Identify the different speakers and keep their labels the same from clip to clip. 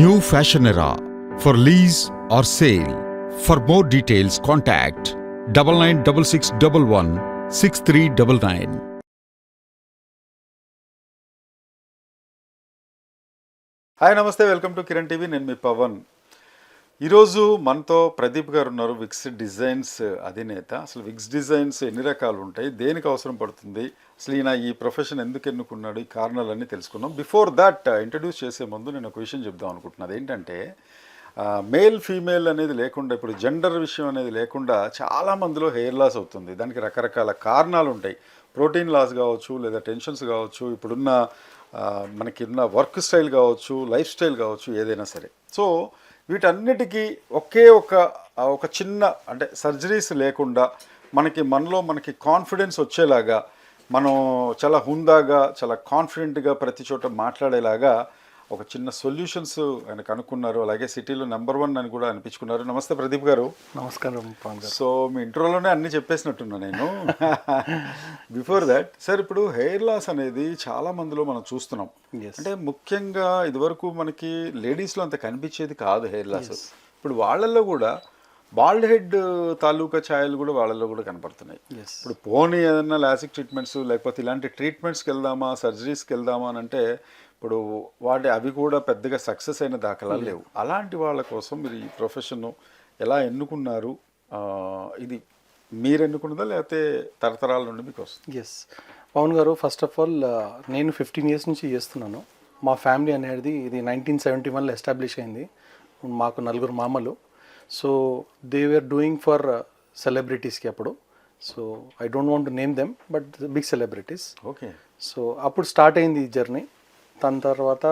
Speaker 1: New Fashion Era for lease or sale. For more details, contact double nine double six double one six three double nine.
Speaker 2: Hi namaste welcome to Kiran TV నేను మీ పవన్ ఈరోజు మనతో ప్రదీప్ గారు ఉన్నారు Vicks designs అధినేత. అసలు Vicks designs ఎన్ని రకాలు ఉంటాయి దేనికి అవసరం పడుతుంది? అసలు ఈయన ఈ ప్రొఫెషన్ ఎందుకు ఎన్నుకున్నాడు? ఈ కారణాలన్నీ తెలుసుకున్నాం బిఫోర్ దట్ ఇంట్రడ్యూస్ చేసే ముందు నేను ఒక విషయం చెప్దాం అనుకుంటున్నది ఏంటంటే మేల్ ఫీమేల్ అనేది లేకుండా ఇప్పుడు జెండర్ విషయం అనేది లేకుండా చాలా మందిలో హెయిర్ లాస్ అవుతుంది. దానికి రకరకాల కారణాలు ఉంటాయి ప్రోటీన్ లాస్ కావచ్చు లేదా టెన్షన్స్ కావచ్చు ఇప్పుడున్న మనకి ఉన్న వర్క్ స్టైల్ కావచ్చు లైఫ్ స్టైల్ కావచ్చు ఏదైనా సరే. సో వీటన్నిటికీ ఒకే ఒక ఒక చిన్న అంటే సర్జరీస్ లేకుండా మనకి మనలో మనకి కాన్ఫిడెన్స్ వచ్చేలాగా మనం చాలా హుందాగా చాలా కాన్ఫిడెంట్గా ప్రతి చోట మాట్లాడేలాగా ఒక చిన్న సొల్యూషన్స్ ఆయన కనుక్కున్నారు అలాగే సిటీలో నెంబర్ వన్ అని కూడా అనిపించుకున్నారు. నమస్తే ప్రదీప్ గారు.
Speaker 3: నమస్కారం గారు.
Speaker 2: సో మీ ఇంట్రోలోనే అన్ని చెప్పేసినట్టున్నా నేను. బిఫోర్ దట్ సార్ ఇప్పుడు హెయిర్ లాస్ అనేది చాలా మందిలో మనం చూస్తున్నాం. అంటే ముఖ్యంగా ఇదివరకు మనకి లేడీస్లో అంత కనిపించేది కాదు హెయిర్ లాస్ ఇప్పుడు వాళ్ళల్లో కూడా బాల్డ్ హెడ్ తాలూకా ఛాయలు కూడా వాళ్ళల్లో కూడా కనపడుతున్నాయి. ఇప్పుడు పోనీ ఏదన్నా లాసిక్ ట్రీట్మెంట్స్ లేకపోతే ఇలాంటి ట్రీట్మెంట్స్కి వెళ్దామా సర్జరీస్కి వెళ్దామా అని అంటే ఇప్పుడు వాటి అవి కూడా పెద్దగా సక్సెస్ అయిన దాఖలాలు లేవు. అలాంటి వాళ్ళ కోసం మీరు ఈ ప్రొఫెషన్ ఎలా ఎన్నుకున్నారు? ఇది మీరు ఎన్నుకున్నదా లేకపోతే తరతరాల నుండి మీకు వస్తుంది?
Speaker 3: ఎస్ పవన్ గారు ఫస్ట్ ఆఫ్ ఆల్ నేను ఫిఫ్టీన్ ఇయర్స్ నుంచి చేస్తున్నాను. మా ఫ్యామిలీ అనేది ఇది నైన్టీన్ సెవెంటీ వన్లో ఎస్టాబ్లిష్ అయింది. మాకు నలుగురు మామలు. So they were doing for సెలబ్రిటీస్కి అప్పుడు. So I don't want name them but big celebrities
Speaker 2: okay
Speaker 3: so అప్పుడు స్టార్ట్ అయింది ఈ జర్నీ దాని తర్వాత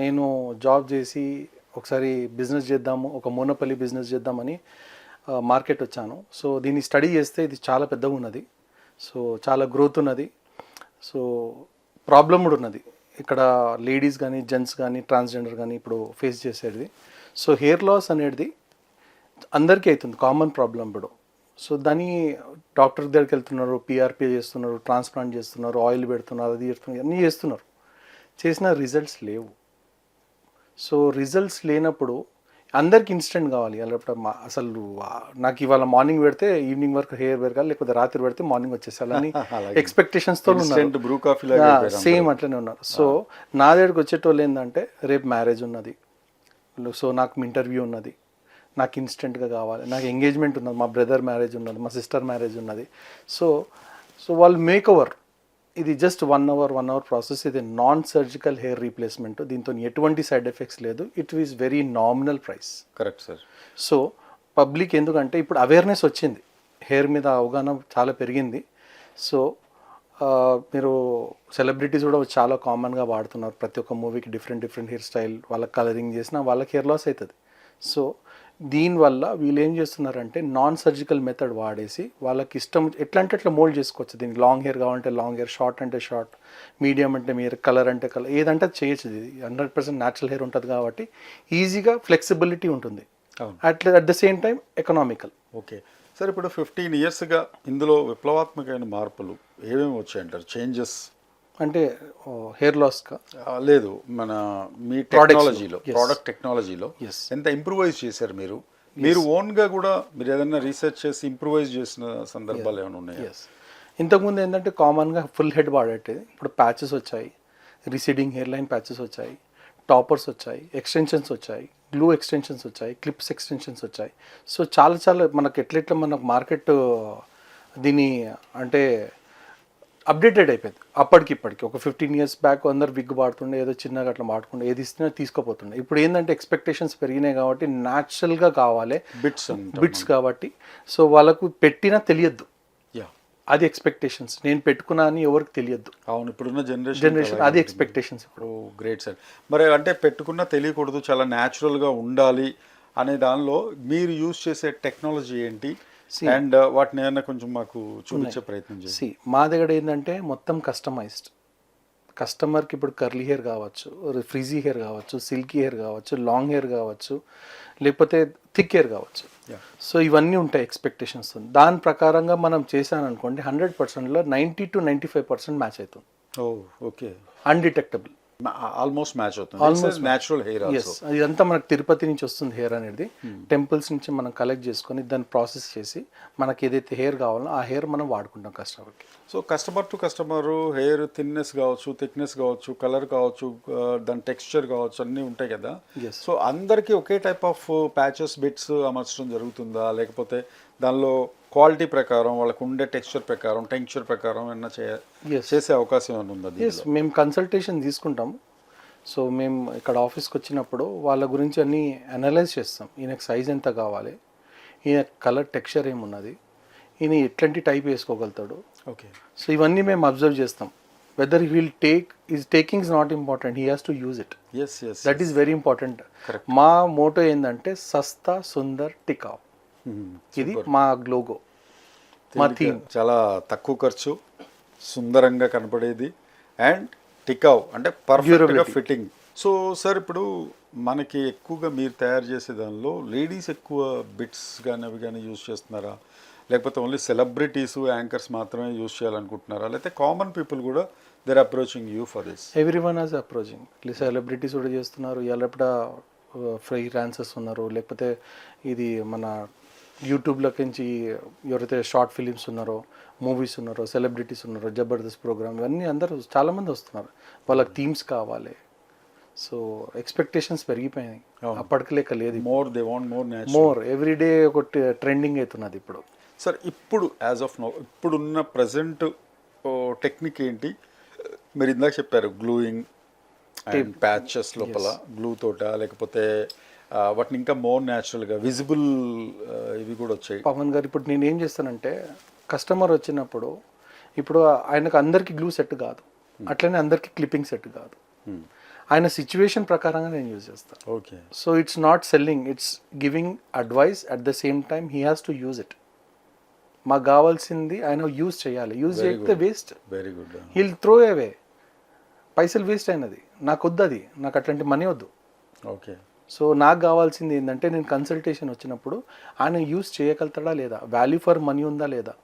Speaker 3: నేను జాబ్ చేసి ఒకసారి బిజినెస్ చేద్దాము ఒక మోనపల్లి బిజినెస్ చేద్దామని మార్కెట్ వచ్చాను. సో దీన్ని స్టడీ చేస్తే ఇది చాలా పెద్దగా ఉన్నది. సో చాలా గ్రోత్ ఉన్నది. సో ప్రాబ్లం కూడా ఉన్నది. ఇక్కడ లేడీస్ కానీ జెంట్స్ కానీ ట్రాన్స్జెండర్ కానీ ఇప్పుడు ఫేస్ చేసేది. సో హెయిర్ లాస్ అనేది అందరికీ అవుతుంది. కామన్ ప్రాబ్లం ఇప్పుడు. సో దాన్ని డాక్టర్ దగ్గరికి వెళ్తున్నారు పిఆర్పి చేస్తున్నారు ట్రాన్స్ప్లాంట్ చేస్తున్నారు ఆయిల్ పెడుతున్నారు అది చేస్తున్నారు అన్నీ చేస్తున్నారు. చేసిన రిజల్ట్స్ లేవు. సో రిజల్ట్స్ లేనప్పుడు అందరికి ఇన్స్టెంట్ కావాలి. అలా అసలు నాకు ఇవాళ మార్నింగ్ పెడితే ఈవినింగ్ వరకు హెయిర్ పెరగాలి లేకపోతే రాత్రి పెడితే మార్నింగ్ వచ్చేసాలని. ఎక్స్పెక్టేషన్స్తో
Speaker 2: లాగా అయిపోయారు
Speaker 3: సేమ్ అట్లనే ఉన్నారు. సో నా దగ్గరికి వచ్చేటోళ్ళు ఏంటంటే రేపు మ్యారేజ్ ఉన్నది. సో నాకు ఇంటర్వ్యూ ఉన్నది. నాకు ఇన్స్టెంట్గా కావాలి. నాకు ఎంగేజ్మెంట్ ఉన్నది. మా బ్రదర్ మ్యారేజ్ ఉన్నది. మా సిస్టర్ మ్యారేజ్ ఉన్నది. సో సో వాళ్ళు మేక్ ఓవర్ ఇది just one hour one hour process ఇది నాన్ సర్జికల్ హెయిర్ రీప్లేస్మెంట్ దీంతో ఎటువంటి సైడ్ ఎఫెక్ట్స్ లేదు. It is very nominal price
Speaker 2: correct sir
Speaker 3: so public ఎందుకంటే ఇప్పుడు అవేర్నెస్ వచ్చింది. హెయిర్ మీద అవగాహన చాలా పెరిగింది. సో మీరు సెలబ్రిటీస్ కూడా చాలా కామన్గా వాడుతున్నారు. ప్రతి ఒక్క మూవీకి డిఫరెంట్ డిఫరెంట్ హెయిర్ స్టైల్ వాళ్ళకి కలరింగ్ చేసినా వాళ్ళకి హెయిర్ లాస్ అవుతుంది. సో దీనివల్ల వీళ్ళు ఏం చేస్తున్నారంటే నాన్ సర్జికల్ మెథడ్ వాడేసి వాళ్ళకి ఇష్టం ఎట్లా అంటే అట్లా మోల్డ్ చేసుకోవచ్చు. దీనికి లాంగ్ హెయిర్ కావాలంటే లాంగ్ హెయిర్ షార్ట్ అంటే షార్ట్ మీడియం అంటే మీరు కలర్ అంటే కలర్ ఏదంటే చేయొచ్చు. ఇది హండ్రెడ్ పర్సెంట్ న్యాచురల్ హెయిర్ ఉంటుంది కాబట్టి ఈజీగా ఫ్లెక్సిబిలిటీ ఉంటుంది. At at the same time economical
Speaker 2: okay sir ఇప్పుడు ఫిఫ్టీన్ ఇయర్స్గా ఇందులో విప్లవాత్మకమైన మార్పులు ఏమేమి వచ్చాయంటారు? చేంజెస్
Speaker 3: అంటే హెయిర్ లాస్గా
Speaker 2: ఆ, లేదు. మన మీ టెక్నాలజీలో. ప్రోడక్ట్ టెక్నాలజీలో. ఎంత ఇంప్రూవైజ్ చేశారు మీరు? మీరు ఓన్గా కూడా మీరు ఏదైనా రీసెర్చ్ చేసి ఇంప్రూవైజ్ చేసిన సందర్భాలు ఏమైనా ఉన్నాయా?
Speaker 3: ఎస్ ఇంతకుముందు ఏంటంటే కామన్గా ఫుల్ హెడ్ వాడేది ఇప్పుడు ప్యాచెస్ వచ్చాయి. రిసీడింగ్ హెయిర్ లైన్ ప్యాచెస్ వచ్చాయి. టాపర్స్ వచ్చాయి. ఎక్స్టెన్షన్స్ వచ్చాయి. గ్లూ ఎక్స్టెన్షన్స్ వచ్చాయి. క్లిప్స్ ఎక్స్టెన్షన్స్ వచ్చాయి. సో చాలా చాలా మనకు ఎట్లెట్లా మనకు మార్కెట్ దీని అంటే అప్డేటెడ్ అయిపోయింది. అప్పటికి ఇప్పటికి ఒక ఫిఫ్టీన్ ఇయర్స్ బ్యాక్ అందరు విగ్ వాడుతుండే ఏదో చిన్నగా అట్లా వాడుకుంటే ఏది ఇస్తున్నా తీసుకోపోతుండే. ఇప్పుడు ఏంటంటే ఎక్స్పెక్టేషన్స్ పెరిగినాయి కాబట్టి న్యాచురల్గా కావాలి.
Speaker 2: బిట్స్
Speaker 3: బిట్స్ కాబట్టి. సో వాళ్ళకు పెట్టినా తెలియద్దు.
Speaker 2: యా
Speaker 3: అది ఎక్స్పెక్టేషన్స్ నేను పెట్టుకున్నా అని ఎవరికి తెలియద్దు.
Speaker 2: అవును ఇప్పుడున్న జనరేషన్
Speaker 3: జనరేషన్ అది ఎక్స్పెక్టేషన్స్ ఇప్పుడు.
Speaker 2: గ్రేట్ సార్ మరి అంటే పెట్టుకున్నా తెలియకూడదు చాలా న్యాచురల్గా ఉండాలి అనే దానిలో మీరు యూజ్ చేసే టెక్నాలజీ ఏంటి? అండ్ వాటిని ఏమైనా కొంచెం మాకు చూపించే ప్రయత్నం చేయండి.
Speaker 3: సి మా దగ్గర ఏంటంటే మొత్తం కస్టమైజ్డ్ కస్టమర్కి ఇప్పుడు కర్లీ హెయిర్ కావచ్చు ఫ్రిజీ హెయిర్ కావచ్చు సిల్కీ హెయిర్ కావచ్చు లాంగ్ హెయిర్ కావచ్చు లేకపోతే థిక్ హెయిర్ కావచ్చు. సో ఇవన్నీ ఉంటాయి ఎక్స్పెక్టేషన్స్ దాని ప్రకారంగా మనం చేశాను అనుకోండి హండ్రెడ్ పర్సెంట్లో ninety to ninety five percent match అవుతుంది
Speaker 2: ఓకే
Speaker 3: అన్డిటెక్టబుల్
Speaker 2: ఆల్మోస్ట్ మ్యాచ్ అవుతుంది. న్యాచురల్ హెయిర్
Speaker 3: ఎస్ ఇదంతా మనకు తిరుపతి నుంచి వస్తుంది హెయిర్ అనేది. టెంపుల్స్ నుంచి మనం కలెక్ట్ చేసుకొని దాన్ని ప్రాసెస్ చేసి మనకి ఏదైతే హెయిర్ కావాలో ఆ హెయిర్ మనం వాడుకుంటాం కస్టమర్కి
Speaker 2: so customer to customer hair thinness కావచ్చు థిక్నెస్ కావచ్చు కలర్ కావచ్చు ఆ, దాని టెక్స్చర్ కావచ్చు అన్నీ ఉంటాయి కదా. సో అందరికీ ఒకే టైప్ ఆఫ్ ప్యాచెస్ బిట్స్ అమర్చడం జరుగుతుందా? లేకపోతే దానిలో క్వాలిటీ ప్రకారం వాళ్ళకు ఉండే టెక్స్చర్ ప్రకారం టెక్స్చర్ ప్రకారం ఏమన్నా. చేసే అవకాశం ఏమైనా ఉందా
Speaker 3: ఎస్ మేము కన్సల్టేషన్ తీసుకుంటాం సో మేము ఇక్కడ ఆఫీస్కి వచ్చినప్పుడు వాళ్ళ గురించి అన్నీ అనలైజ్ చేస్తాం. ఈయనకు సైజ్ ఎంత కావాలి? ఈయన కలర్ టెక్స్చర్ ఏమున్నది? ఈయన ఎట్లాంటి టైప్ వేసుకోగలుగుతాడు?
Speaker 2: ఓకే
Speaker 3: సో ఇవన్నీ మేము అబ్జర్వ్ చేస్తాం. Whether will take is taking is not important he has to use it
Speaker 2: yes yes
Speaker 3: that is very important మా మోటో ఏంటంటే సస్తా సుందర్ టికావ్ ఇది మా గ్లోగో మా థీమ్
Speaker 2: చాలా తక్కువ ఖర్చు సుందరంగా కనపడేది అండ్ టికావ్ అంటే పర్ఫెక్ట్గా ఫిట్టింగ్ సో సార్ ఇప్పుడు మనకి ఎక్కువగా మీరు తయారు చేసే దానిలో లేడీస్ ఎక్కువ బిట్స్ కానీ అవి కానీ యూజ్ చేస్తున్నారా? లేకపోతే ఓన్లీ సెలబ్రిటీస్ యాంకర్స్ మాత్రమే యూజ్ చేయాలనుకుంటున్నారా? లేకపోతే కామన్ పీపుల్ కూడా they're approaching you for this
Speaker 3: everyone has approaching celebrities కూడా చేస్తున్నారు. ఎల్లప్పుడ ఫ్రీ డాన్సర్స్ ఉన్నారు. లేకపోతే ఇది మన యూట్యూబ్లోకి నుంచి ఎవరైతే షార్ట్ ఫిలిమ్స్ ఉన్నారో మూవీస్ ఉన్నారో సెలబ్రిటీస్ ఉన్నారో జబర్దస్త్ ప్రోగ్రామ్ ఇవన్నీ అందరూ చాలామంది వస్తున్నారు. వాళ్ళకి థీమ్స్ కావాలి. సో ఎక్స్పెక్టేషన్స్ పెరిగిపోయినాయి. అప్పటికి లెక్క లేదు
Speaker 2: more they want more
Speaker 3: more everyday ఒక ట్రెండింగ్ అవుతున్నది ఇప్పుడు.
Speaker 2: సార్ ఇప్పుడు యాజ్ ఆఫ్ నో ఇప్పుడున్న ప్రజెంట్ టెక్నిక్ ఏంటి? మీరు ఇందాక చెప్పారు గ్లూయింగ్ ప్యాచెస్ లోపల గ్లూ తోట లేకపోతే వాటిని ఇంకా మోర్ న్యాచురల్గా విజిబుల్ ఇవి కూడా వచ్చాయి.
Speaker 3: పవన్ గారు ఇప్పుడు నేను ఏం చేస్తానంటే కస్టమర్ వచ్చినప్పుడు ఇప్పుడు ఆయనకు అందరికి గ్లూ సెట్ కాదు. అట్లనే అందరికి క్లిప్పింగ్ సెట్ కాదు. ఆయన సిచ్యువేషన్ ప్రకారంగా నేను యూజ్ చేస్తాను
Speaker 2: okay
Speaker 3: so it's not selling it's giving advice at the same time he has to use it మాకు కావాల్సింది ఆయన యూజ్ చేయాలి. యూజ్ చేస్తే waste
Speaker 2: very good
Speaker 3: heal throw away పైసలు వేస్ట్ అయినది. నాకు వద్దు అది నాకు అట్లాంటి మనీ వద్దు.
Speaker 2: ఓకే
Speaker 3: సో నాకు కావాల్సింది ఏంటంటే నేను కన్సల్టేషన్ వచ్చినప్పుడు ఆయన యూస్ చేయగలుగుతాడా లేదా? వాల్యూ ఫర్ మనీ ఉందా లేదా?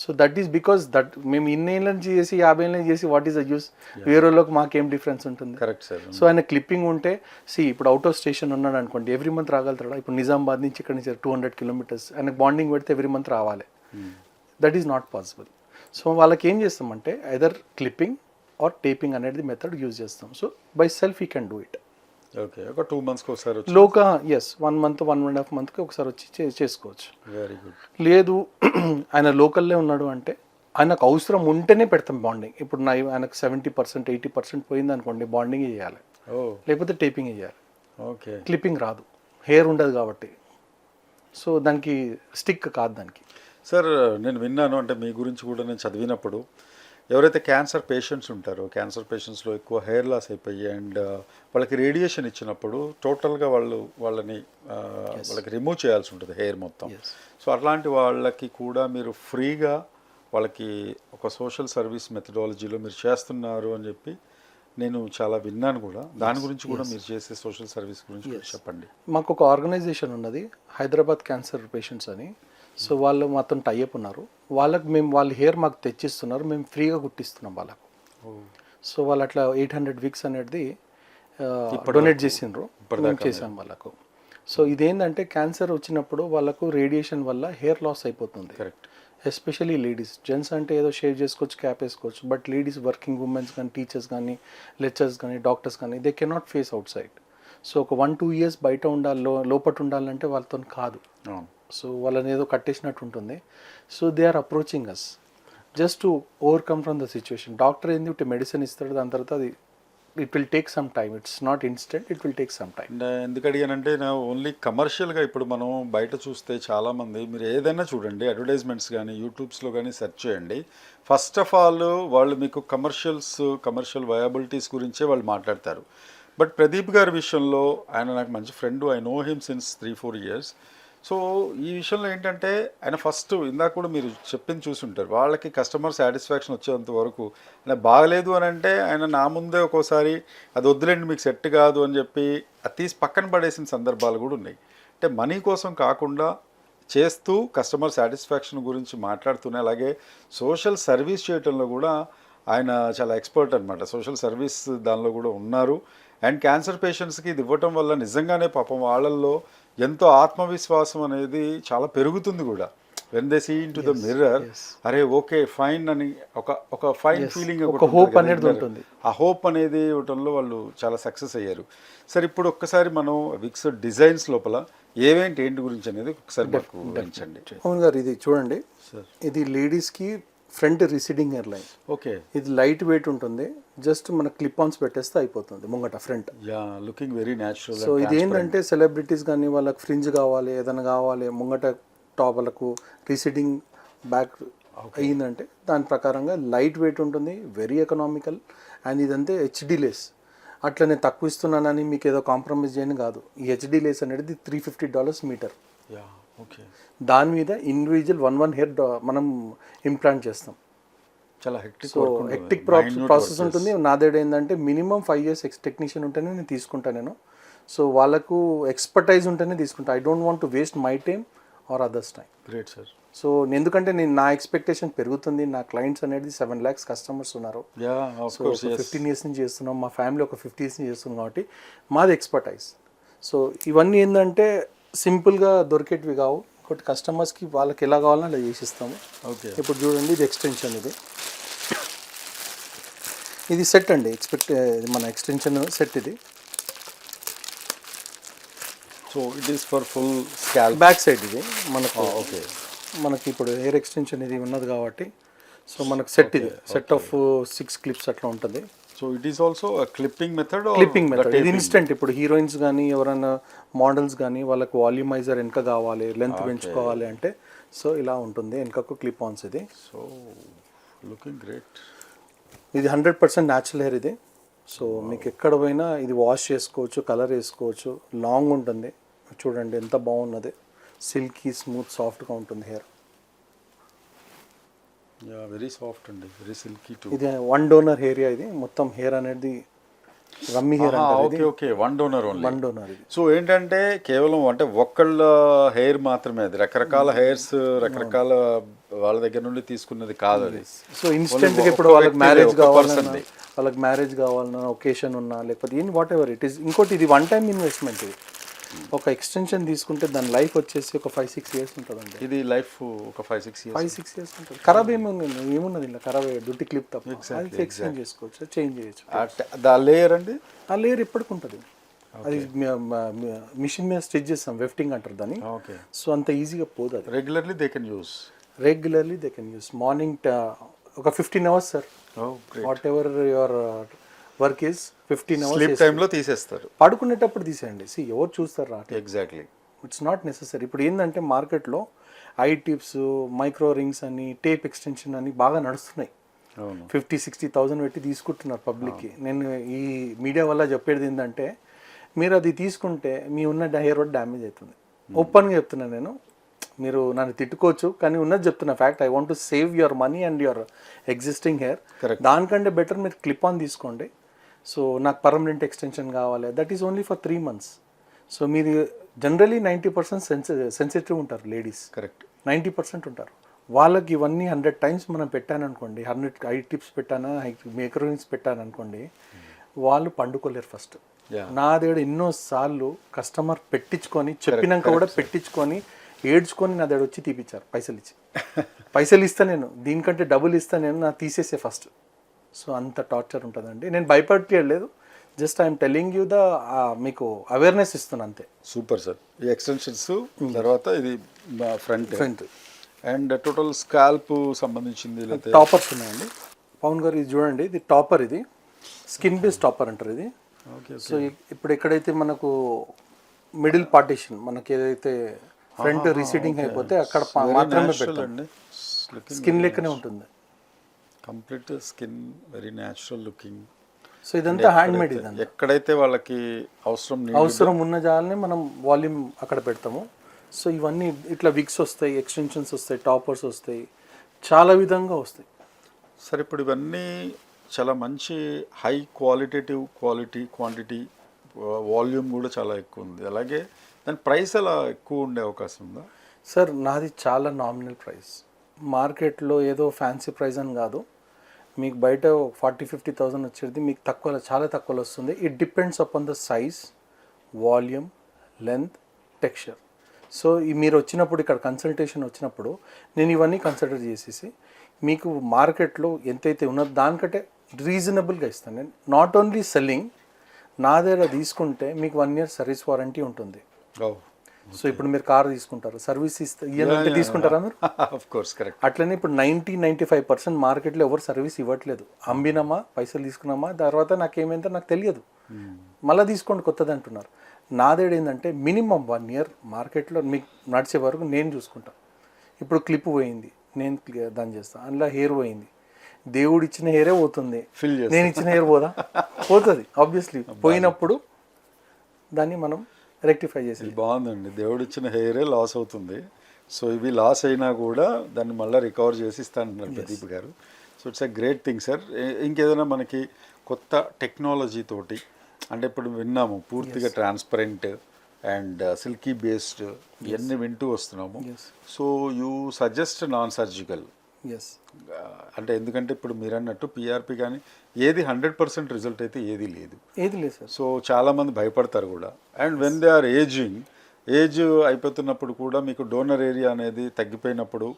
Speaker 3: So that is because that మేము ఇన్నేళ్ళ నుంచి చేసి యాభై ఏళ్ళ నుంచి చేసి వాట్ ఈస్ ద యూస్ వేరేలోకి మాకేం డిఫరెన్స్ ఉంటుంది?
Speaker 2: కరెక్ట్ సార్
Speaker 3: సో ఆయన క్లిప్పింగ్ ఉంటే సి ఇప్పుడు అవుట్ ఆఫ్ స్టేషన్ ఉన్నాడు అనుకోండి ఎవ్రీ మంత్ రాగలుగుతాడా? ఇప్పుడు నిజామాబాద్ నుంచి ఇక్కడ నుంచి టూ హండ్రెడ్ కిలోమీటర్స్ ఆయనకు బాండింగ్ పెడితే ఎవ్రీ మంత్ రావాలి. That is not possible so వాళ్ళకి ఏం చేస్తామంటే ఐదర్ క్లిప్పింగ్ ఆర్ టేపింగ్ అనేది మెథడ్ యూజ్ చేస్తాం. So by self you can do it
Speaker 2: okay ఒక టూ మంత్స్కి ఒకసారి
Speaker 3: లోక yes one month one and half మంత్కి ఒకసారి వచ్చి చేసుకోవచ్చు.
Speaker 2: వెరీ గుడ్
Speaker 3: లేదు ఆయన లోకల్లే ఉన్నాడు అంటే ఆయనకు అవసరం ఉంటేనే పెడతాం బాండింగ్ ఇప్పుడు నా ఆయనకు సెవెంటీ పర్సెంట్ ఎయిటీ పర్సెంట్ పోయింది అనుకోండి బాండింగ్ చేయాలి
Speaker 2: ఓ.
Speaker 3: లేకపోతే టేపింగ్ చేయాలి
Speaker 2: ఓకే.
Speaker 3: క్లిప్పింగ్ రాదు. హెయిర్ ఉండదు కాబట్టి. సో దానికి స్టిక్ కాదు దానికి.
Speaker 2: సార్ నేను విన్నాను అంటే మీ గురించి కూడా నేను చదివినప్పుడు ఎవరైతే క్యాన్సర్ పేషెంట్స్ ఉంటారో క్యాన్సర్ పేషెంట్స్లో ఎక్కువ హెయిర్ లాస్ అయిపోయి అండ్ వాళ్ళకి రేడియేషన్ ఇచ్చినప్పుడు టోటల్గా వాళ్ళు వాళ్ళని వాళ్ళకి రిమూవ్ చేయాల్సి ఉంటుంది హెయిర్ మొత్తం. సో అట్లాంటి వాళ్ళకి కూడా మీరు ఫ్రీగా వాళ్ళకి ఒక సోషల్ సర్వీస్ మెథడాలజీలో మీరు చేస్తున్నారు అని చెప్పి నేను చాలా విన్నాను కూడా. దాని గురించి కూడా మీరు చేసే సోషల్ సర్వీస్ గురించి చెప్పండి.
Speaker 3: మాకు ఒక ఆర్గనైజేషన్ ఉన్నది హైదరాబాద్ క్యాన్సర్ పేషెంట్స్ అని. సో వాళ్ళు మాతో టైఅప్ ఉన్నారు. వాళ్ళకి మేము వాళ్ళ హెయిర్ మాకు తెచ్చిస్తున్నారు. మేము ఫ్రీగా కుట్టిస్తున్నాం వాళ్ళకు. సో వాళ్ళు అట్లా ఎయిట్ హండ్రెడ్ వీక్స్ అనేది డొనేట్ చేసిండ్రు. చేసాం వాళ్ళకు. సో ఇదేంటంటే క్యాన్సర్ వచ్చినప్పుడు వాళ్ళకు రేడియేషన్ వల్ల హెయిర్ లాస్ అయిపోతుంది.
Speaker 2: కరెక్ట్
Speaker 3: ఎస్పెషలీ లేడీస్ జెంట్స్ అంటే ఏదో షేవ్ చేసుకోవచ్చు క్యాప్ వేసుకోవచ్చు. బట్ లేడీస్ వర్కింగ్ ఉమెన్స్ కానీ టీచర్స్ కానీ లెక్చర్స్ కానీ డాక్టర్స్ కానీ they cannot face outside so ఒక వన్ టూ ఇయర్స్ బయట ఉండాలి లో- లోపట ఉండాలంటే వాళ్ళతో కాదు. సో వాళ్ళని ఏదో కట్టేసినట్టు ఉంటుంది so they are approaching us just to overcome from the situation doctor ఏంది? ఒకటి మెడిసిన్ ఇస్తాడు దాని తర్వాత అది it will take some time it's not instant it will take some time
Speaker 2: ఎందుకు అడిగానంటే నా ఓన్లీ కమర్షియల్గా ఇప్పుడు మనం బయట చూస్తే చాలామంది మీరు ఏదైనా చూడండి అడ్వర్టైజ్మెంట్స్ కానీ యూట్యూబ్స్లో కానీ సెర్చ్ చేయండి. ఫస్ట్ ఆఫ్ ఆల్ వాళ్ళు మీకు కమర్షియల్స్ కమర్షియల్ వయబిలిటీస్ గురించే వాళ్ళు మాట్లాడతారు. బట్ ప్రదీప్ గారి విషయంలో ఆయన నాకు మంచి friend I know him since three four years so ఈ విషయంలో ఏంటంటే ఆయన ఫస్ట్ ఇందాక కూడా మీరు చెప్పింది చూసుంటారు. వాళ్ళకి కస్టమర్ సాటిస్ఫాక్షన్ వచ్చేంత వరకు ఆయన బాగలేదు అని అంటే ఆయన నా ముందే ఒక్కోసారి అది వద్దులేండి మీకు సెట్ కాదు అని చెప్పి అది తీసి పక్కన పడేసిన సందర్భాలు కూడా ఉన్నాయి. అంటే మనీ కోసం కాకుండా చేస్తూ కస్టమర్ సాటిస్ఫాక్షన్ గురించి మాట్లాడుతూనే అలాగే సోషల్ సర్వీస్ చేయటంలో కూడా ఆయన చాలా ఎక్స్పర్ట్ అనమాట సోషల్ సర్వీస్ దానిలో కూడా ఉన్నారు. అండ్ క్యాన్సర్ పేషెంట్స్కి ఇది ఇవ్వటం వల్ల నిజంగానే పాపం వాళ్ళల్లో ఎంతో ఆత్మవిశ్వాసం అనేది చాలా పెరుగుతుంది కూడా. When they see into the mirror అరే ఓకే ఫైన్ అని ఒక ఒక ఫైన్ ఫీలింగ్
Speaker 3: ఒక hope అనేది ఉంటుంది.
Speaker 2: ఆ హోప్ అనేది ఇవ్వటంలో వాళ్ళు చాలా సక్సెస్ అయ్యారు. సరే ఇప్పుడు ఒక్కసారి మనం విక్స్ డిజైన్స్ లోపల ఏవేంటి ఏంటి గురించి అనేది ఒకసారి మాకు వివరించండి.
Speaker 3: అవును గారు ఇది చూడండి.
Speaker 2: సార్
Speaker 3: ఇది లేడీస్కి front receding hair line.
Speaker 2: Okay.
Speaker 3: ఇది లైట్ వెయిట్ ఉంటుంది. జస్ట్ మన క్లిప్ ఆన్స్ పెట్టేస్తే అయిపోతుంది ముంగట front.
Speaker 2: Yeah looking very natural
Speaker 3: so ఇది ఏంటంటే సెలబ్రిటీస్ కానీ వాళ్ళకి ఫ్రింజ్ కావాలి ఏదైనా కావాలి ముంగట టాప్ వాళ్ళకు రిసీడింగ్ బ్యాక్ అయ్యిందంటే దాని ప్రకారంగా లైట్ వెయిట్ ఉంటుంది వెరీ ఎకనామికల్ అండ్ ఇదంతే హెచ్డి లేస్ అట్లా నేను తక్కువ ఇస్తున్నానని మీకు ఏదో కాంప్రమైజ్ చేయని కాదు. ఈ హెచ్డి లేస్ అనేది three fifty dollars meter
Speaker 2: yeah.
Speaker 3: దాని మీద ఇండివిజువల్ వన్ వన్ హెయిర్ మనం ఇంప్లాంట్ చేస్తాం.
Speaker 2: చాలా హెక్టిక్
Speaker 3: సో హెక్టిక్ ప్రాసెస్ ఉంటుంది. నా దగ్గర ఏంటంటే minimum five years ex technician ఉంటేనే నేను తీసుకుంటాను నేను. సో వాళ్ళకు ఎక్స్పర్టైజ్ ఉంటేనే తీసుకుంటా. I don't want to waste my time or others time
Speaker 2: great sir
Speaker 3: so ఎందుకంటే నేను నా ఎక్స్పెక్టేషన్ పెరుగుతుంది. నా క్లయింట్స్ అనేది సెవెన్ ల్యాక్స్ కస్టమర్స్ ఉన్నారు. సో ఫిఫ్టీన్ ఇయర్స్ నుంచి చేస్తున్నాం. మా ఫ్యామిలీ ఒక ఫిఫ్టీ ఇయర్స్ నుంచి చేస్తున్నాం కాబట్టి మాది ఎక్స్పర్టైజ్ సో ఇవన్నీ ఏంటంటే సింపుల్గా దొరికేటివి కావు. ఒకటి కస్టమర్స్కి వాళ్ళకి ఎలా కావాలో అలా చేసిస్తాము.
Speaker 2: ఓకే.
Speaker 3: ఇప్పుడు చూడండి ఇది ఎక్స్టెన్షన్ ఇది. ఇది సెట్ అండి. ఎక్స్పెక్ట్ మన ఎక్స్టెన్షన్ సెట్ ఇది.
Speaker 2: So it is for full scalp
Speaker 3: back side ఇది మనకు.
Speaker 2: ఓకే.
Speaker 3: మనకి ఇప్పుడు హెయిర్ ఎక్స్టెన్షన్ ఇది ఉన్నది కాబట్టి సో మనకు సెట్ ఇది. సెట్ ఆఫ్ సిక్స్ క్లిప్స్ అట్లా ఉంటుంది.
Speaker 2: So it is also clipping method
Speaker 3: clipping method ఇది ఇన్స్టెంట్ ఇప్పుడు హీరోయిన్స్ కానీ ఎవరైనా మోడల్స్ కానీ వాళ్ళకి వాల్యూమైజర్ వెనక కావాలి లెంత్ పెంచుకోవాలి అంటే సో ఇలా ఉంటుంది. వెనకకు క్లిప్ ఆన్స్ ఇది.
Speaker 2: సో లుకింగ్ గ్రేట్
Speaker 3: ఇది హండ్రెడ్ పర్సెంట్ న్యాచురల్ హెయిర్ ఇది. సో మీకు ఎక్కడ పోయినా ఇది వాష్ చేసుకోవచ్చు కలర్ వేసుకోవచ్చు లాంగ్ ఉంటుంది. చూడండి ఎంత బాగున్నది. సిల్కీ స్మూత్ సాఫ్ట్గా ఉంటుంది హెయిర్
Speaker 2: వెరీ సాఫ్ట్ అండి వెరీ సిల్కీ టు
Speaker 3: ఇది వన్ డోనర్ ఏరియా ఇది? మొత్తం హెయిర్ అనేది remy hair
Speaker 2: okay okay one donor only
Speaker 3: one donor
Speaker 2: so ఏంటంటే కేవలం అంటే ఒక్కళ్ళ హెయిర్ మాత్రమే అది. రకరకాల హెయిర్స్ రకరకాల వాళ్ళ దగ్గర నుండి తీసుకున్నది కాదు అది.
Speaker 3: సో ఇన్స్టెంట్గా
Speaker 2: ఒక్క
Speaker 3: ఇప్పుడు వాళ్ళకి మ్యారేజ్ కావాలన్నా. వాళ్ళకి మ్యారేజ్ కావాలన్నా ఒకేషన్ ఉన్నా లేకపోతే ఏం వాట్ ఎవర్ ఇట్ ఈస్ ఇంకోటి ఇది వన్ టైం ఇన్వెస్ట్మెంట్ ఇది. ఒక ఎక్స్టెన్షన్ తీసుకుంటే దాని లైఫ్ వచ్చేసి ఒక ఫైవ్ సిక్స్ ఇయర్స్ ఉంటుందండి.
Speaker 2: ఇది లైఫ్ ఒక five six years
Speaker 3: five six years ఉంటుంది. ఖరాబ్ ఏముంది ఏమున్నది ఇలా ఖరాబ్ అయ్యే దుట్టి క్లిప్ తప్ప. అది ఎక్స్చేంజ్ చేసుకోవచ్చు చేంజ్ చేయొచ్చు.
Speaker 2: దా లేయర్ అండి?
Speaker 3: ఆ లేయర్ ఎప్పటికి ఉంటుంది. అది మిషన్ మీద స్టిచ్ చేస్తాం వెఫ్టింగ్ అంటారు దాన్ని.
Speaker 2: ఓకే
Speaker 3: సో అంత ఈజీగా పోదు అది.
Speaker 2: Regularly they can use
Speaker 3: regularly they can use morning ఒక fifteen hours sir whatever your work is fifteen
Speaker 2: sleep
Speaker 3: hours
Speaker 2: టైంలో తీసేస్తారు.
Speaker 3: పడుకునేటప్పుడు తీసేయండి. సి ఎవరు చూస్తారు రా
Speaker 2: ఎగ్జాక్ట్లీ
Speaker 3: ఇట్స్ నాట్ నెససరీ ఇప్పుడు ఏంటంటే మార్కెట్లో ఐ టిప్స్ మైక్రో రింగ్స్ అని టేప్ ఎక్స్టెన్షన్ అని బాగా నడుస్తున్నాయి. ఫిఫ్టీ సిక్స్టీ థౌజండ్ పెట్టి తీసుకుంటున్నారు పబ్లిక్కి. నేను ఈ మీడియా వల్ల చెప్పేది ఏంటంటే మీరు అది తీసుకుంటే మీ ఉన్న హెయిర్ కూడా డ్యామేజ్ అవుతుంది. ఓపెన్గా చెప్తున్నాను నేను. మీరు నన్ను తిట్టుకోవచ్చు కానీ ఉన్నది చెప్తున్నా. Fact I want to save your money and your existing hair. దానికంటే బెటర్ మీరు క్లిప్ ఆన్ తీసుకోండి. సో నాకు పర్మనెంట్ ఎక్స్టెన్షన్ కావాలి. That is only for three months so మీరు generally ninety percent sensi sensitive ఉంటారు లేడీస్
Speaker 2: కరెక్ట్
Speaker 3: నైంటీ పర్సెంట్ ఉంటారు. వాళ్ళకి ఇవన్నీ హండ్రెడ్ టైమ్స్ మనం పెట్టాను అనుకోండి హండ్రెడ్ ఐ టిప్స్ పెట్టానా మేకరోన్స్ పెట్టాను అనుకోండి వాళ్ళు పండుకోలేరు ఫస్ట్. నా దగ్గర ఎన్నో సార్లు కస్టమర్ పెట్టించుకొని చెప్పినాక కూడా పెట్టించుకొని ఏడ్చుకొని నా దగ్గర వచ్చి తీపిచ్చారు. పైసలు ఇచ్చి పైసలు ఇస్తా నేను. దీనికంటే డబుల్ ఇస్తా నేను నా తీసేసే ఫస్ట్ సో అంత టార్చర్ ఉంటుందండి. నేను భయపడలేదు just I'm telling you the మీకు అవేర్నెస్ ఇస్తున్నాను అంతే.
Speaker 2: Super sir. ఈ ఎక్స్టెన్షన్స్ తర్వాత ఇది front.
Speaker 3: Front.
Speaker 2: And total scalp సంబంధించింది
Speaker 3: టాపర్స్ ఉన్నాయండి. పవన్ గారు ఇది చూడండి ఇది టాపర్ ఇది. స్కిన్ బేస్ టాపర్ అంటారు ఇది.
Speaker 2: ఓకే
Speaker 3: సో ఇప్పుడు ఎక్కడైతే మనకు మిడిల్ పార్టీషన్ మనకి ఏదైతే ఫ్రంట్ రిసీడింగ్ అయిపోతే అక్కడ మాత్రమే
Speaker 2: అండి.
Speaker 3: స్కిన్ లెక్కనే ఉంటుంది.
Speaker 2: Complete skin very natural looking
Speaker 3: so ఇదంతా హ్యాండ్ మేడ్ ఇదంతా.
Speaker 2: ఎక్కడైతే వాళ్ళకి అవసరం
Speaker 3: అవసరం ఉన్న జాలని మనం వాల్యూమ్ అక్కడ పెడతాము. సో ఇవన్నీ ఇట్లా విక్స్ వస్తాయి ఎక్స్టెన్షన్స్ వస్తాయి టాపర్స్ వస్తాయి చాలా విధంగా వస్తాయి.
Speaker 2: సరే ఇప్పుడు ఇవన్నీ చాలా మంచి high qualitative quality quantity volume కూడా చాలా ఎక్కువ ఉంది. అలాగే దాని ప్రైస్ అలా ఎక్కువ ఉండే అవకాశం ఉందా?
Speaker 3: సార్ నాది చాలా నామినల్ ప్రైస్ మార్కెట్లో ఏదో ఫ్యాన్సీ ప్రైస్ అని కాదు. మీకు బయట ఫార్టీ ఫిఫ్టీ థౌసండ్ వచ్చేది మీకు తక్కువ చాలా తక్కువలో వస్తుంది. It depends upon the size volume length texture so ఈ మీరు వచ్చినప్పుడు ఇక్కడ కన్సల్టేషన్ వచ్చినప్పుడు నేను ఇవన్నీ కన్సిడర్ చేసేసి మీకు మార్కెట్లో ఎంతైతే ఉన్నదో దానికంటే రీజనబుల్గా ఇస్తాను. నేను నాట్ ఓన్లీ సెల్లింగ్ నా దగ్గర తీసుకుంటే మీకు వన్ ఇయర్ సర్వీస్ వారంటీ ఉంటుంది.
Speaker 2: Oh.
Speaker 3: సో ఇప్పుడు మీరు కార్ తీసుకుంటారు. సర్వీస్ ఇస్తే ఇయ్యాలంటే తీసుకుంటారా మీరు?
Speaker 2: ఆఫ్ కోర్స్ కరెక్ట్
Speaker 3: అట్లనే ఇప్పుడు నైంటీ నైంటీ ఫైవ్ పర్సెంట్ మార్కెట్లో ఎవరు సర్వీస్ ఇవ్వట్లేదు. అమ్మినామా పైసలు తీసుకున్నామా తర్వాత నాకేమైందో నాకు తెలియదు. మళ్ళీ తీసుకోండి కొత్తది అంటున్నారు. నాదేడు ఏంటంటే మినిమం వన్ ఇయర్ మార్కెట్లో మీకు నడిచే వరకు నేను చూసుకుంటా. ఇప్పుడు క్లిప్ పోయింది నేను దాన్ని చేస్తాను అందులో హెయిర్ పోయింది. దేవుడు ఇచ్చిన హెయిరే పోతుంది. నేను ఇచ్చిన హెయిర్ పోదా? పోతుంది ఆబ్వియస్లీ పోయినప్పుడు దాన్ని మనం రెక్టిఫై చేసి
Speaker 2: బాగుందండి. దేవుడు ఇచ్చిన హెయిరే లాస్ అవుతుంది. సో ఇవి లాస్ అయినా కూడా దాన్ని మళ్ళీ రికవర్ చేసి ఇస్తానంటున్నారు Pradeep garu. So it's a great thing sir. ఇంకేదైనా మనకి కొత్త టెక్నాలజీ తోటి అంటే ఇప్పుడు విన్నాము పూర్తిగా ట్రాన్స్పరెంట్ అండ్ సిల్కీ బేస్డ్ ఇవన్నీ వింటూ వస్తున్నాము. So you suggest non surgical?
Speaker 3: Yes
Speaker 2: అంటే ఎందుకంటే ఇప్పుడు మీరు అన్నట్టు పిఆర్పి కానీ ఏది హండ్రెడ్ పర్సెంట్ రిజల్ట్ అయితే ఏది లేదు.
Speaker 3: ఏది లేదు సార్.
Speaker 2: సో చాలామంది భయపడతారు కూడా. And when they are aging age అయిపోతున్నప్పుడు కూడా మీకు డోనర్ ఏరియా అనేది తగ్గిపోయినప్పుడు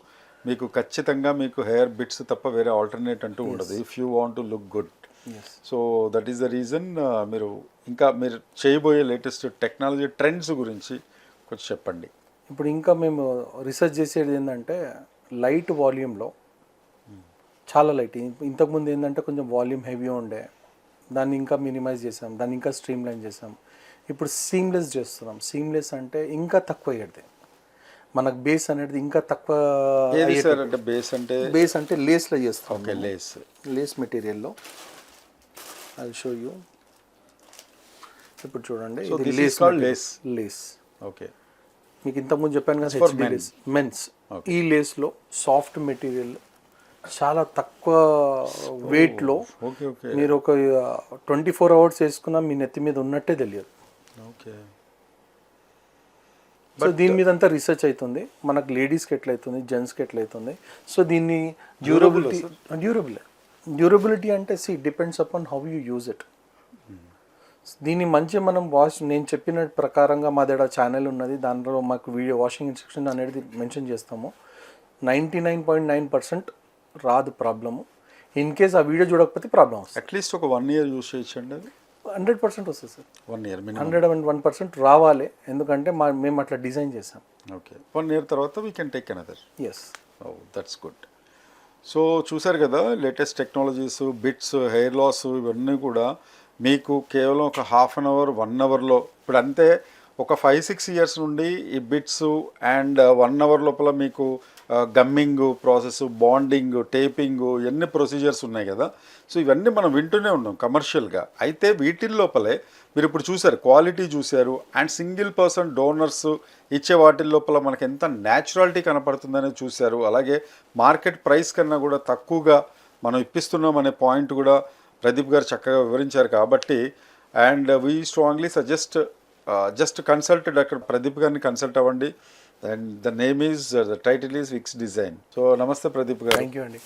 Speaker 2: మీకు ఖచ్చితంగా మీకు హెయిర్ బిట్స్ తప్ప వేరే ఆల్టర్నేట్ అంటూ ఉండదు. If you want to look good so that is the reason మీరు ఇంకా మీరు చేయబోయే లేటెస్ట్ టెక్నాలజీ ట్రెండ్స్ గురించి కొంచెం చెప్పండి.
Speaker 3: ఇప్పుడు ఇంకా మేము రీసెర్చ్ చేసేది ఏంటంటే లైట్ వాల్యూమ్లో చాలా లైట్. ఇంతకుముందు ఏంటంటే కొంచెం వాల్యూమ్ హెవీ ఉండే దాన్ని ఇంకా మినిమైజ్ చేసాం దాన్ని ఇంకా స్ట్రీమ్ లైన్ చేసాం. ఇప్పుడు సీమ్లెస్ చేస్తున్నాం. సీమ్లెస్ అంటే ఇంకా తక్కువ అయ్యేది. మనకు బేస్ అనేది ఇంకా తక్కువ
Speaker 2: అంటే బేస్ అంటే?
Speaker 3: బేస్ అంటే లేస్లో చేస్తాం.
Speaker 2: Okay lace.
Speaker 3: లేస్ మెటీరియల్లో. ఐ షో యూ ఇప్పుడు చూడండి లేస్. లేస్.
Speaker 2: ఓకే.
Speaker 3: మీకు ఇంతకుముందు చెప్పాను కదా హెచ్డి. లేస్. మెన్స్ ఈ లేస్లో సాఫ్ట్ మెటీరియల్ చాలా తక్కువ వెయిట్లో మీరు ఒక ట్వంటీ ఫోర్ అవర్స్ వేసుకున్నా మీ నెత్తి మీద ఉన్నట్టే తెలియదు.
Speaker 2: ఓకే.
Speaker 3: సో దీని మీద అంతా రీసెర్చ్ అవుతుంది మనకు లేడీస్కి ఎట్లయితుంది జెంట్స్కి ఎట్లయితుంది. సో దీన్ని డ్యూరబిలిటీ డ్యూరబుల్ డ్యూరబిలిటీ అంటే C depends upon how you use it. దీన్ని మంచి మనం వాష్ నేను చెప్పిన ప్రకారంగా మా దగ్గర ఛానల్ ఉన్నది. దానిలో మాకు వీడియో వాషింగ్ ఇన్స్ట్రక్షన్ అనేది మెన్షన్ చేస్తాము. Ninety nine point nine percent రాదు ప్రాబ్లము ఇన్ కేస్ ఆ వీడియో చూడకపోతే ప్రాబ్లం వస్తుంది.
Speaker 2: అట్లీస్ట్ ఒక వన్ ఇయర్ యూస్ చేయొచ్చండి అది?
Speaker 3: హండ్రెడ్ పర్సెంట్ వస్తుంది sir.
Speaker 2: One year
Speaker 3: hundred and one percent రావాలి. ఎందుకంటే మా మేము అట్లా డిజైన్ చేసాం
Speaker 2: ఓకే వన్ ఇయర్ తర్వాత we can take another
Speaker 3: yes
Speaker 2: oh that's good so చూసారు కదా latest technologies bits hair loss ఇవన్నీ కూడా మీకు కేవలం ఒక హాఫ్ అన్ అవర్ వన్ అవర్లో ఇప్పుడు అంతే ఒక ఫైవ్ సిక్స్ ఇయర్స్ నుండి ఈ బిట్స్ అండ్ వన్ అవర్ లోపల మీకు గమ్మింగ్ ప్రాసెస్ బాండింగ్ టేపింగ్ ఇవన్నీ ప్రొసీజర్స్ ఉన్నాయి కదా. సో ఇవన్నీ మనం వింటూనే ఉన్నాం కమర్షియల్గా అయితే వీటి లోపలే మీరు ఇప్పుడు చూసారు క్వాలిటీ చూశారు అండ్ సింగిల్ పర్సన్ డోనర్స్ ఇచ్చే వాటి లోపల మనకి ఎంత న్యాచురాలిటీ కనపడుతుందని చూశారు అలాగే మార్కెట్ ప్రైస్ కన్నా కూడా తక్కువగా మనం ఇప్పిస్తున్నాం అనే పాయింట్ కూడా ప్రదీప్ గారు చక్కగా వివరించారు కాబట్టి and we strongly suggest just consult doctor Pradeep గారిని కన్సల్ట్ అవ్వండి. And the name is the title is wigs design so నమస్తే ప్రదీప్ గారు.
Speaker 3: థ్యాంక్ యూ అండి.